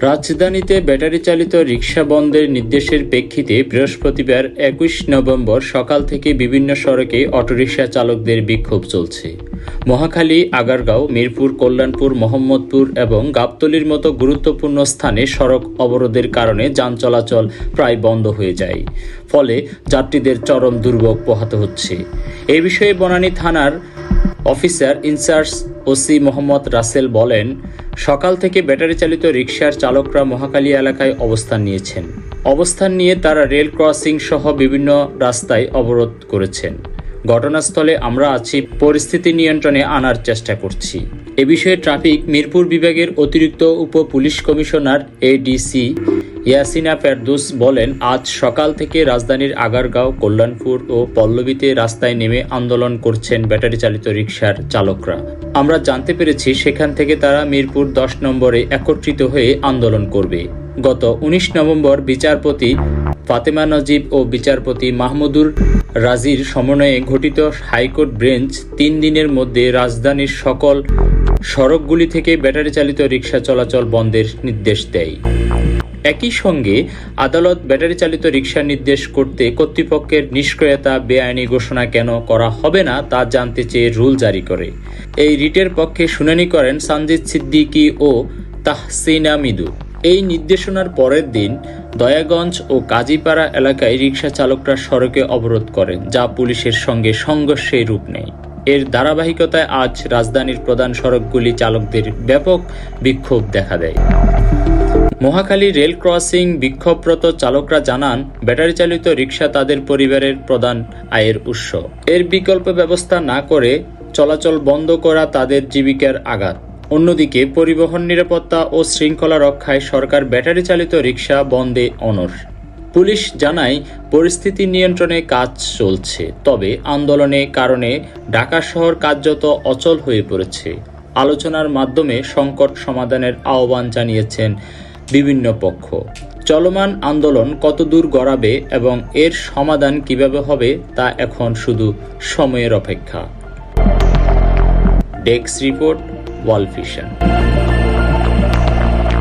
রাজধানীতে ব্যাটারি চালিত রিক্সা বন্ধের নির্দেশের প্রেক্ষিতে বৃহস্পতিবার একুশ নভেম্বর সকাল থেকে বিভিন্ন সড়কে অটোরিকশা চালকদের বিক্ষোভ চলছে। মহাখালী, আগারগাঁও, মিরপুর, কল্যাণপুর, মোহাম্মদপুর এবং গাবতলির মতো গুরুত্বপূর্ণ স্থানে সড়ক অবরোধের কারণে যান চলাচল প্রায় বন্ধ হয়ে যায়। ফলে যাত্রীদের চরম দুর্ভোগ পোহাতে হচ্ছে। এ বিষয়ে বনানী থানার officer in charge OC Mohammad Rasel বলেন, সকাল থেকে ব্যাটারি চালিত রিকশার চালকরা মহাকালী এলাকায় অবস্থান নিয়েছেন। অবস্থান নিয়ে তারা রেল ক্রসিং সহ বিভিন্ন রাস্তায় অবরোধ করেছেন। ঘটনাস্থলে আমরা আছি, পরিস্থিতি নিয়ন্ত্রণে আনার চেষ্টা করছি। এ বিষয়ে ট্রাফিক, মিরপুর বিভাগের অতিরিক্ত উপ police commissioner ADC Yasina Ferdous বলেন, আজ সকাল থেকে রাজধানীর আগারগাঁও, কল্যাণপুর ও পল্লবীতে রাস্তায় নেমে আন্দোলন করছেন ব্যাটারি চালিত রিকশার চালকরা। আমরা জানতে পেরেছি সেখান থেকে তারা মিরপুর দশ নম্বরে একত্রিত হয়ে আন্দোলন করবে। গত উনিশ নভেম্বর বিচারপতি ফাতেমা নজিব ও বিচারপতি মাহমুদুর রাজির সমন্বয়ে গঠিত হাইকোর্ট বেঞ্চ তিন দিনের মধ্যে রাজধানীর সকল সড়কগুলি থেকে ব্যাটারি চালিত রিক্সা চলাচল বন্ধের নির্দেশ দেয়। একই সঙ্গে আদালত ব্যাটারি চালিত রিক্সা নির্দেশ করতে কর্তৃপক্ষের নিষ্ক্রিয়তা বেআইনি ঘোষণা কেন করা হবে না তা জানতে চেয়ে রুল জারি করে। এই রিটের পক্ষে শুনানি করেন সঞ্জিত সিদ্দিকী ও তাহসিনা মিদু। এই নির্দেশনার পরের দিন দয়াগঞ্জ ও কাজীপাড়া এলাকায় রিক্সা চালকরা সড়কে অবরোধ করেন, যা পুলিশের সঙ্গে সংঘর্ষে রূপ নেয়। এর ধারাবাহিকতায় আজ রাজধানীর প্রধান সড়কগুলি চালকদের ব্যাপক বিক্ষোভ দেখা দেয়। মহাখালী রেল ক্রসিং বিক্ষোভরত চালকরা জানান ব্যাটারি চালিত রিক্সা তাদের পরিবারের প্রধান আয়ের উৎস। এর বিকল্প ব্যবস্থা না করে চলাচল বন্ধ করা তাদের জীবিকার আঘাত। অন্যদিকে, পরিবহন নিরাপত্তা ও শৃঙ্খলা রক্ষায় সরকার ব্যাটারি চালিত রিক্সা বন্ধে অনর পুলিশ জানায়, পরিস্থিতি নিয়ন্ত্রণে কাজ চলছে, তবে আন্দোলনের কারণে ঢাকা শহর কার্যত অচল হয়ে পড়েছে। আলোচনার মাধ্যমে সংকট সমাধানের আহ্বান জানিয়েছেন বিভিন্ন পক্ষ। চলমান আন্দোলন কতদূর গড়াবে এবং এর সমাধান কীভাবে হবে তা এখন শুধু সময়ের অপেক্ষা। ডেস্ক রিপোর্ট, ওয়াল ভিশন